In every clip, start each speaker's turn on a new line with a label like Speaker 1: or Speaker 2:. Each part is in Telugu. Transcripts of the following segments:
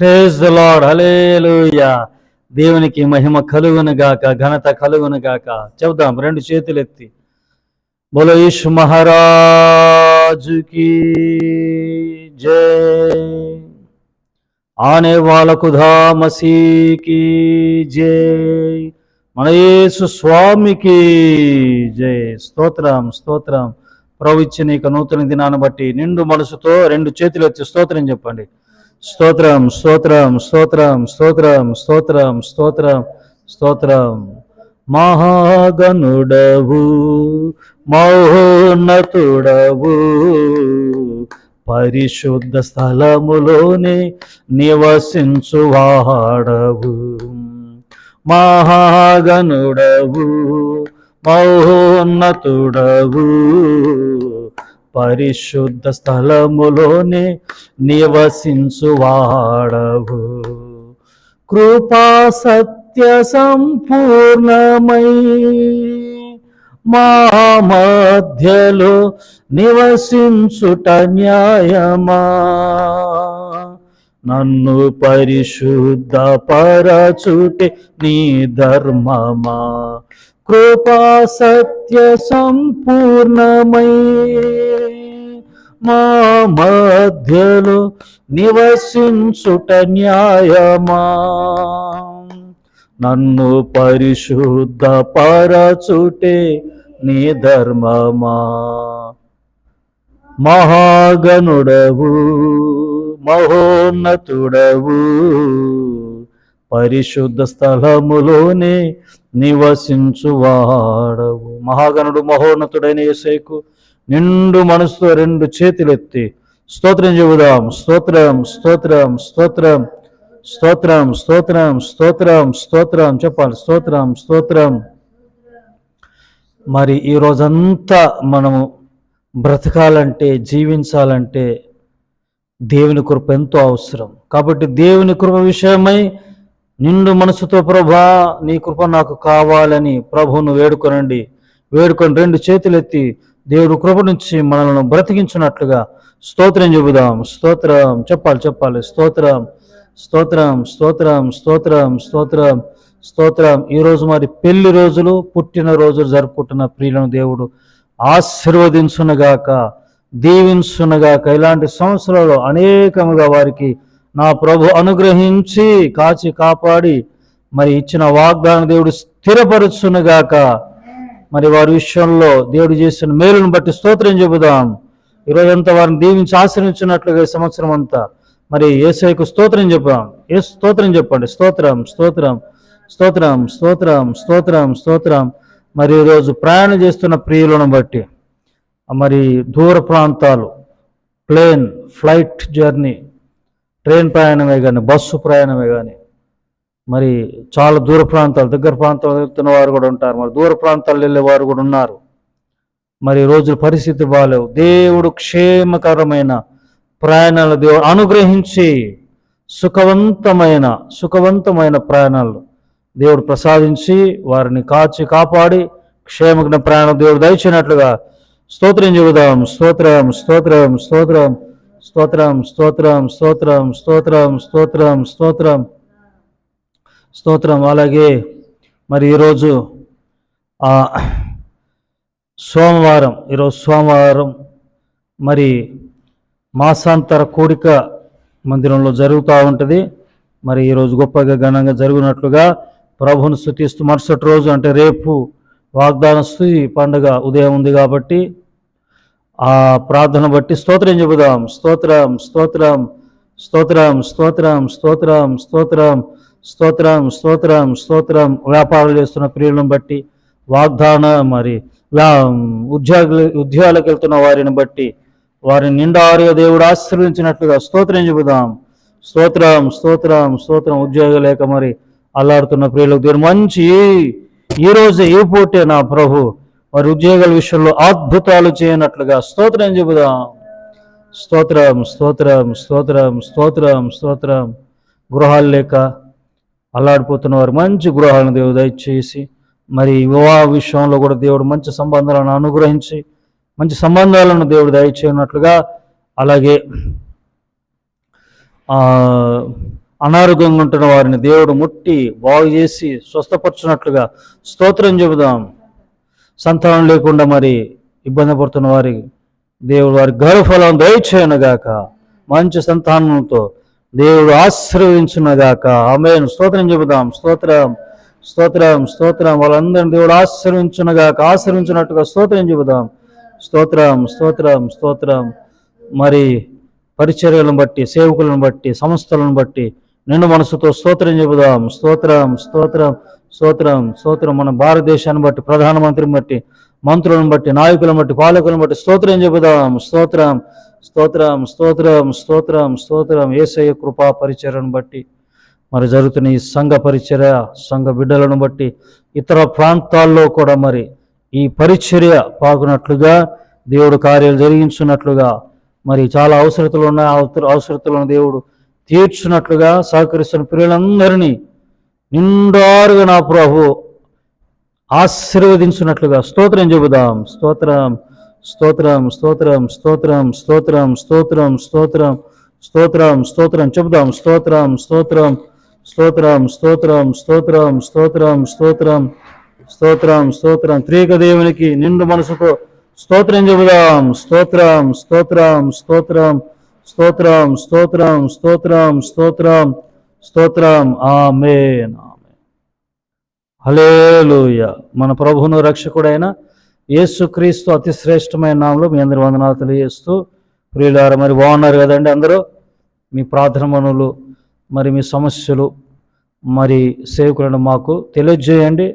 Speaker 1: ప్రేజ్ ద లార్డ్ హలేలుయా దేవునికి మహిమ కలుగును గాక ఘనత కలుగును గాక. చెబుదాం రెండు చేతులు ఎత్తి బోలో మహారాజుకి జై. ఆనే వాళ్ళకు ధామసీకి జై. మన యేసు స్వామికి జై. స్తోత్రం స్తోత్రం. ప్రభు ఇచ్చిన ఇక నూతన దినాన్ని బట్టి నిండు మనసుతో రెండు చేతులు ఎత్తి స్తోత్రం చెప్పండి. స్తోత్రం స్తోత్రం స్తోత్రం స్తోత్రం స్తోత్రం స్తోత్రం స్తోత్రం. మహాగనుడవు మౌన్నతుడవు పరిశుద్ధ స్థలములోనే నివసించువాడవు. మహాగనుడవు మౌన్నతుడవు పరిశుద్ధ స్థలములోనే నివసించువాడవు. కృపా సత్య సంపూర్ణమై మా మధ్యలో నివసించుట న్యాయమా? నన్ను పరిశుద్ధ పరచుటే నీ ధర్మమా? కృపా సత్య సంపూర్ణమై. మా మధ్యలో నివసించుట న్యాయమా. నన్ను పరిశుద్ధ పరచుటే నీ ధర్మమా. మహాగణుడవు మహోన్నతుడవు. పరిశుద్ధ స్థలములోనే నివసించువాడవు. మహాగణుడు మహోన్నతుడైన యేసైకు నిండు మనసుతో రెండు చేతులెత్తి స్తోత్రం చెబుదాం. స్తోత్రం స్తోత్రం స్తోత్రం స్తోత్రం స్తోత్రం స్తోత్రం స్తోత్రం. చెప్పాలి. స్తోత్రం స్తోత్రం. మరి ఈ రోజంతా మనము బ్రతకాలంటే జీవించాలంటే దేవుని కృప ఎంతో అవసరం. కాబట్టి దేవుని కృప విషయమై నిండు మనసుతో ప్రభా నీ కృప నాకు కావాలని ప్రభువును వేడుకొనండి. వేడుకొని రెండు చేతులెత్తి దేవుడు కృప నుంచి మనల్ని బ్రతికించినట్లుగా స్తోత్రం చెబుదాం. స్తోత్రం చెప్పాలి చెప్పాలి. స్తోత్రం స్తోత్రం స్తోత్రం స్తోత్రం స్తోత్రం స్తోత్రం. ఈరోజు మరి పెళ్ళి రోజులు పుట్టిన రోజులు జరుపుకుంటున్న ప్రియులను దేవుడు ఆశీర్వదించునగాక దీవించునగాక. ఇలాంటి సంవత్సరాలు అనేకముగా వారికి నా ప్రభు అనుగ్రహించి కాచి కాపాడి మరి ఇచ్చిన వాగ్దాన దేవుడు స్థిరపరుచునుగాక. మరి వారి విషయంలో దేవుడు చేసిన మేలును బట్టి స్తోత్రం చెబుదాం. ఈరోజంతా వారిని దీవించి ఆశ్రయించినట్లుగా ఈ సంవత్సరం అంతా. మరి ఏసైకు స్తోత్రం చెప్పాం ఏ స్తోత్రం చెప్పండి. స్తోత్రం స్తోత్రం స్తోత్రం స్తోత్రం స్తోత్రం స్తోత్రం. మరి ఈరోజు ప్రయాణం చేస్తున్న ప్రియులను బట్టి. మరి దూర ప్రాంతాలు ప్లేన్ ఫ్లైట్ జర్నీ ట్రైన్ ప్రయాణమే కానీ బస్సు ప్రయాణమే కానీ మరి చాలా దూర ప్రాంతాలు దగ్గర ప్రాంతాలు వెళ్తున్న వారు కూడా ఉంటారు. మరి దూర ప్రాంతాలు వెళ్ళే వారు కూడా ఉన్నారు. మరి రోజు పరిస్థితి బాగాలేవు దేవుడు క్షేమకరమైన ప్రయాణాలు దేవుడు అనుగ్రహించి సుఖవంతమైన సుఖవంతమైన ప్రయాణాలు దేవుడు ప్రసాదించి వారిని కాచి కాపాడి క్షేమగ్న ప్రయాణం దేవుడు దయచినట్లుగా స్తోత్రం చెబుదాం. స్తోత్రం స్తోత్రం స్తోత్రం. స్తోత్రం స్తోత్రం స్తోత్రం స్తోత్రం స్తోత్రం స్తోత్రం స్తోత్రం. అలాగే మరి ఈరోజు సోమవారం ఈరోజు సోమవారం మరి మాసాంతర కూడిక మందిరంలో జరుగుతూ ఉంటుంది. మరి ఈరోజు గొప్పగా ఘనంగా జరుగునట్లుగా ప్రభును స్థుతిస్తూ మరుసటి రోజు అంటే రేపు వాగ్దాన స్థుతి పండుగ ఉదయం ఉంది కాబట్టి ఆ ప్రార్థన బట్టి స్తోత్రం చెబుదాం. స్తోత్రం స్తోత్రం స్తోత్రం స్తోత్రం స్తోత్రం స్తోత్రం స్తోత్రం స్తోత్రం స్తోత్రం. వ్యాపారాలు చేస్తున్న ప్రియులను బట్టి వాగ్దాన మరి ఉద్యోగులు ఉద్యోగాలకు వెళ్తున్న వారిని బట్టి వారిని నిండారుగా దేవుడు ఆశీర్వించినట్లుగా స్తోత్రం చెబుదాం. స్తోత్రం స్తోత్రం స్తోత్రం. ఉద్యోగం లేక మరి అల్లాడుతున్న ప్రియులకు దేవుడు మంచి ఈ రోజే ఈ పూటే నా ప్రభు. వారి ఉద్యోగాల విషయంలో అద్భుతాలు చేయనట్లుగా స్తోత్రం చెబుదాం. స్తోత్రం స్తోత్రం స్తోత్రం స్తోత్రం స్తోత్రం. గృహాలు లేక అల్లాడిపోతున్న వారు మంచి గృహాలను దేవుడు దయచేసి మరి వివాహ విషయంలో కూడా దేవుడు మంచి సంబంధాలను అనుగ్రహించి మంచి సంబంధాలను దేవుడు దయచేయనట్లుగా అలాగే అనారోగ్యంగా ఉంటున్న వారిని దేవుడు ముట్టి బాగు చేసి స్వస్థపరచినట్లుగా స్తోత్రం చెబుదాం. సంతానం లేకుండా మరి ఇబ్బంది పడుతున్న వారి దేవుడు వారి గర్వఫలం దయచేయనుగాక. మంచి సంతానంతో దేవుడు ఆశీర్వదించునగాక. ఆమె స్తోత్రం చెబుదాం. స్తోత్రం స్తోత్రం స్తోత్రం. వాళ్ళందరిని దేవుడు ఆశీర్వించునగాక ఆశీర్వించినట్టుగా స్తోత్రం చెబుదాం. స్తోత్రం స్తోత్రం స్తోత్రం. మరి పరిచర్యలను బట్టి సేవకులను బట్టి సంస్థలను బట్టి నిండు మనసుతో స్తోత్రం చెబుదాం. స్తోత్రం స్తోత్రం స్తోత్రం స్తోత్రం. మన భారతదేశాన్ని బట్టి ప్రధానమంత్రిని బట్టి మంత్రులను బట్టి నాయకులను బట్టి పాలకులను బట్టి స్తోత్రం చెబుదాం. స్తోత్రం స్తోత్రం స్తోత్రం స్తోత్రం స్తోత్రం. ఏసయ్య కృపా పరిచయను బట్టి మరి జరుగుతున్న ఈ సంఘ పరిచర్య సంఘ బిడ్డలను బట్టి ఇతర ప్రాంతాల్లో కూడా మరి ఈ పరిచర్య పాకునట్లుగా దేవుడు కార్యాలు జరిగించున్నట్లుగా మరి చాలా అవసరతలు ఉన్నాయి. ఆ అవసరతలను దేవుడు తీర్చున్నట్లుగా సహకరిస్తున్న ప్రియులందరినీ నిండారుగా నా ప్రభు ఆశీర్వదించినట్లుగా స్తోత్రం చెబుదాం స్తోత్రం స్తోత్రం స్తోత్రం స్తోత్రం స్తోత్రం స్తోత్రం స్తోత్రం స్తోత్రం స్తోత్రం చెబుదాం స్తోత్రం స్తోత్రం స్తోత్రం స్తోత్రం స్తోత్రం స్తోత్రం స్తోత్రం స్తోత్రం స్తోత్రం త్రిక దేవునికి నిండు మనసుతో స్తోత్రం చెబుదాం స్తోత్రం స్తోత్రం స్తోత్రం స్తోత్రం స్తోత్రం స్తోత్రం స్తోత్రం స్తోత్రం. ఆమె ఆమేన్. హలేలుయ మన ప్రభువును రక్షకుడైన యేసుక్రీస్తు అతి శ్రేష్టమైన నామంలో మీ అందరి వందనాలు తెలియజేస్తూ ప్రియులారు మరి బాగున్నారు కదండి అందరూ? మీ ప్రార్థన మనులు మరి మీ సమస్యలు మరి సేవకులను మాకు తెలియజేయండి.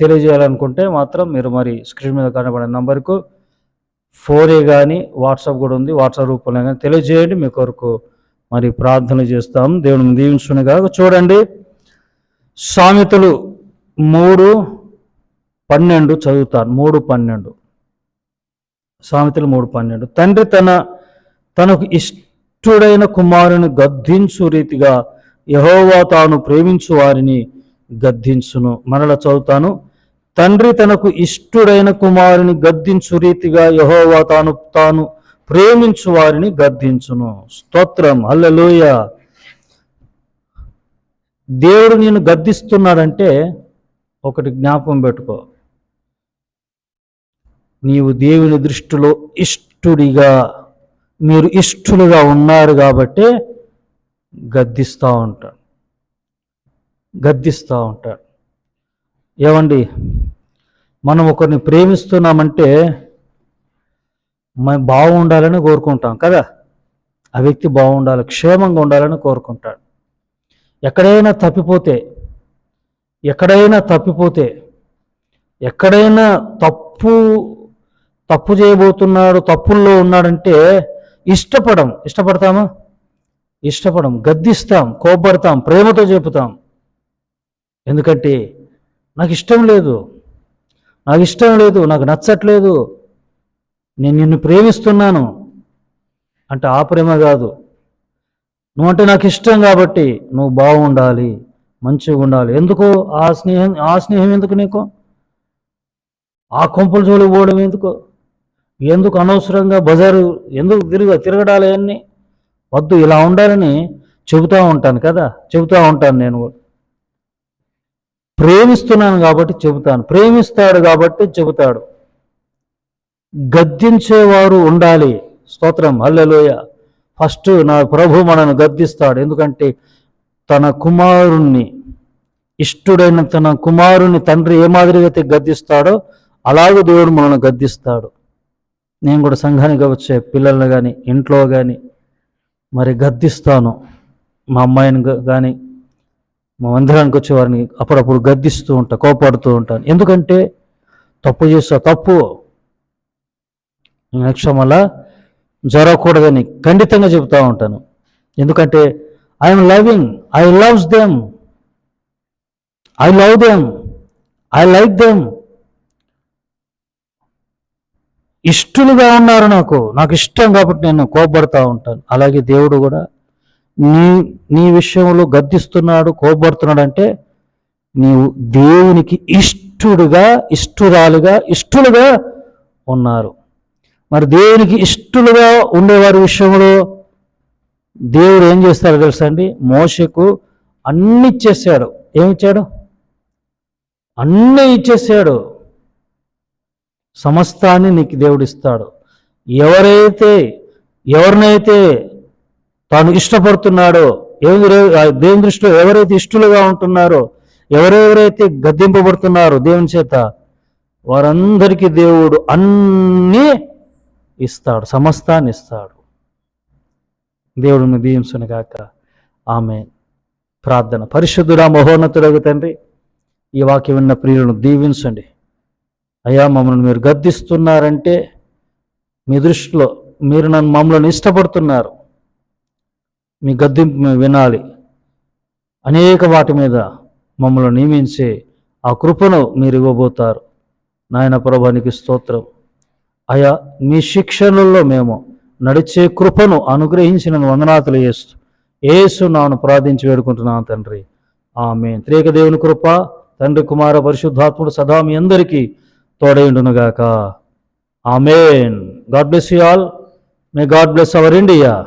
Speaker 1: తెలియజేయాలనుకుంటే మాత్రం మీరు మరి స్క్రీన్ మీద కనబడే నంబర్కు ఫోనే కానీ వాట్సాప్ కూడా ఉంది. వాట్సాప్ రూపంలో కానీ తెలియజేయండి. మీ కొరకు మరి ప్రార్థన చేస్తాం. దేవుని దీవించునిగా చూడండి. సామెతలు మూడు పన్నెండు చదువుతాను మూడు పన్నెండు. సామెతలు మూడు పన్నెండు. తండ్రి తన తనకు ఇష్టడైన కుమారుని గద్దించు రీతిగా యహోవా తాను ప్రేమించు వారిని గద్దించును. మరలా చదువుతాను. తండ్రి తనకు ఇష్టుడైన కుమారుని గద్దించు రీతిగా యహోవా తాను తాను ప్రేమించు వారిని గద్దించును. స్తోత్రం. అల్లలోయ దేవుడు నేను గద్దిస్తున్నాడంటే ఒకటి జ్ఞాపకం పెట్టుకో. నీవు దేవుని దృష్టిలో ఇష్టుడిగా మీరు ఇష్టులుగా ఉన్నారు కాబట్టే గద్దిస్తూ ఉంటాడు. గద్దిస్తూ ఉంటాడు. ఏమండి? మనం ఒకరిని ప్రేమిస్తున్నామంటే మనం బాగుండాలని కోరుకుంటాం కదా? ఆ వ్యక్తి బాగుండాలి క్షేమంగా ఉండాలని కోరుకుంటాడు. ఎక్కడైనా తప్పిపోతే ఎక్కడైనా తప్పిపోతే ఎక్కడైనా తప్పు తప్పు చేయబోతున్నాడు తప్పుల్లో ఉన్నాడంటే ఇష్టపడం. ఇష్టపడతామా? ఇష్టపడం. గద్దిస్తాం కోపడతాం ప్రేమతో చెబుతాం. ఎందుకంటే నాకు ఇష్టం లేదు. నాకు ఇష్టం లేదు నాకు నచ్చట్లేదు. నేను నిన్ను ప్రేమిస్తున్నాను అంటే ఆ ప్రేమ కాదు. నువ్వు అంటే నాకు ఇష్టం కాబట్టి నువ్వు బాగుండాలి మంచిగా ఉండాలి. ఎందుకు? ఆ స్నేహం ఆ స్నేహం ఎందుకు నీకు? ఆ కొంపల జోలికి పోవడం ఎందుకు? ఎందుకు అనవసరంగా బజారు ఎందుకు తిరుగు తిరగడాలి అన్నీ వద్దు ఇలా ఉండాలని చెబుతూ ఉంటాను కదా చెబుతూ ఉంటాను నేను కూడా. ప్రేమిస్తున్నాను కాబట్టి చెబుతాను. ప్రేమిస్తాడు కాబట్టి చెబుతాడు. గద్దించేవారు ఉండాలి. స్తోత్రం. అల్లెలోయ ఫస్ట్ నా ప్రభు మనను గద్దిస్తాడు. ఎందుకంటే తన కుమారుణ్ణి ఇష్టుడైన తన కుమారుని తండ్రి ఏ మాదిరిగా అయితే గద్దిస్తాడో అలాగే దేవుడు మనల్ని గద్దిస్తాడు. నేను కూడా సంఘానికి వచ్చే పిల్లల్ని కానీ ఇంట్లో కానీ మరి గద్దిస్తాను. మా అమ్మాయిని కానీ మా మందిరానికి వచ్చే వారిని అప్పుడప్పుడు గద్దిస్తూ ఉంటా కోపాడుతూ ఉంటాను. ఎందుకంటే తప్పు చేస్తా తప్పు నెక్స్ట్ మళ్ళా జరగకూడదని ఖండితంగా చెబుతూ ఉంటాను. ఎందుకంటే I'm loving I loves them I love them I like them ఇష్టలుగా ఉన్నారు నాకు నాకు ఇష్టం కాబట్టి నేను కోపడతా ఉంటాను. అలాగే దేవుడు కూడా నీ నీ విషయంలో గద్దిస్తున్నాడు కోపడుతున్నాడు అంటే నీవు దేవునికి ఇష్టుడుగా ఇష్టురాలుగా ఇష్టలుగా ఉన్నారు. మరి దేవునికి ఇష్టలుగా ఉండేవారి విషయంలో దేవుడు ఏం చేస్తారో తెలుసా అండి? మోషకు అన్ని ఇచ్చేసాడు. ఏమిచ్చాడు అన్నీ ఇచ్చేసాడు. సమస్తాన్ని నీకు దేవుడు ఇస్తాడు. ఎవరైతే ఎవరినైతే తాను ఇష్టపడుతున్నాడో ఎవరు దేవుని దృష్టిలో ఎవరైతే ఇష్టలుగా ఉంటున్నారో ఎవరెవరైతే గద్దింపబడుతున్నారో దేవుని చేత వారందరికీ దేవుడు అన్నీ ఇస్తాడు సమస్తాన్ని ఇస్తాడు. దేవుడిని దీవించును గాక. ఆమె ప్రార్థన. పరిశుద్ధుడా మహోన్నతుడగు తండ్రి ఈ వాక్యం విన్న ప్రియులను దీవించండి. అయ్యా మమ్మల్ని మీరు గద్దిస్తున్నారంటే మీ దృష్టిలో మీరు నన్ను మమ్మల్ని ఇష్టపడుతున్నారు. మీ గద్దెంపు మేము వినాలి. అనేక వాటి మీద మమ్మల్ని నియమించి ఆ కృపను మీరు ఇవ్వబోతారు. నాయన ప్రభానికి స్తోత్రం. అయా మీ శిక్షణల్లో మేము నడిచే కృపను అనుగ్రహించిన వందనాతులు చేస్తూ ఏసు నాను ప్రార్థించి వేడుకుంటున్నాను తండ్రి. ఆమె త్రేక దేవుని కృప తండ్రి కుమార పరిశుద్ధాత్ముడు సదా మీ అందరికీ తోడైండునుగాక amen. God bless you all. May God bless our India.